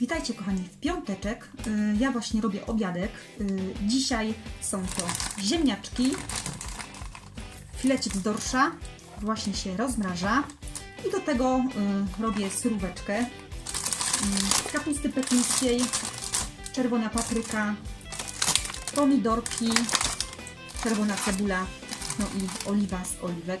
Witajcie kochani w piąteczek. Y, Ja właśnie robię obiadek. Y, Dzisiaj są to ziemniaczki, filecik z dorsza, właśnie się rozmraża i do tego y, robię suróweczkę kapusty pekińskiej, czerwona papryka, pomidorki, czerwona cebula, no i oliwa z oliwek.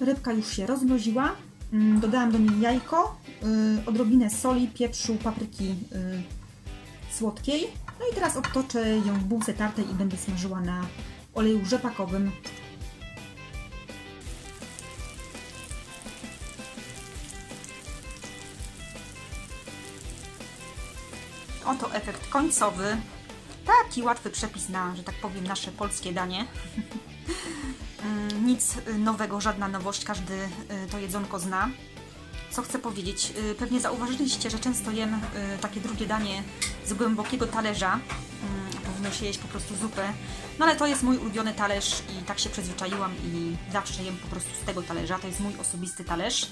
Rybka już się rozmroziła. Mm, Dodałam do niej jajko, y, odrobinę soli, pieprzu, papryki y, słodkiej. No i teraz obtoczę ją w bułce tartej i będę smażyła na oleju rzepakowym. Oto efekt końcowy. Taki łatwy przepis na, że tak powiem, nasze polskie danie. Nic nowego, żadna nowość, każdy y, to jedzonko zna. Co chcę powiedzieć? Y, Pewnie zauważyliście, że często jem y, takie drugie danie z głębokiego talerza. Mm, Powinno się jeść po prostu zupę. No ale to jest mój ulubiony talerz i tak się przyzwyczaiłam i zawsze jem po prostu z tego talerza. To jest mój osobisty talerz.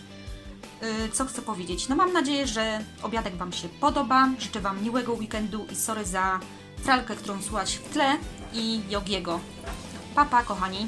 Co chcę powiedzieć? No mam nadzieję, że obiadek Wam się podoba. Życzę Wam miłego weekendu i sorry za pralkę, którą słuchać w tle i Jogiego. Papa, kochani.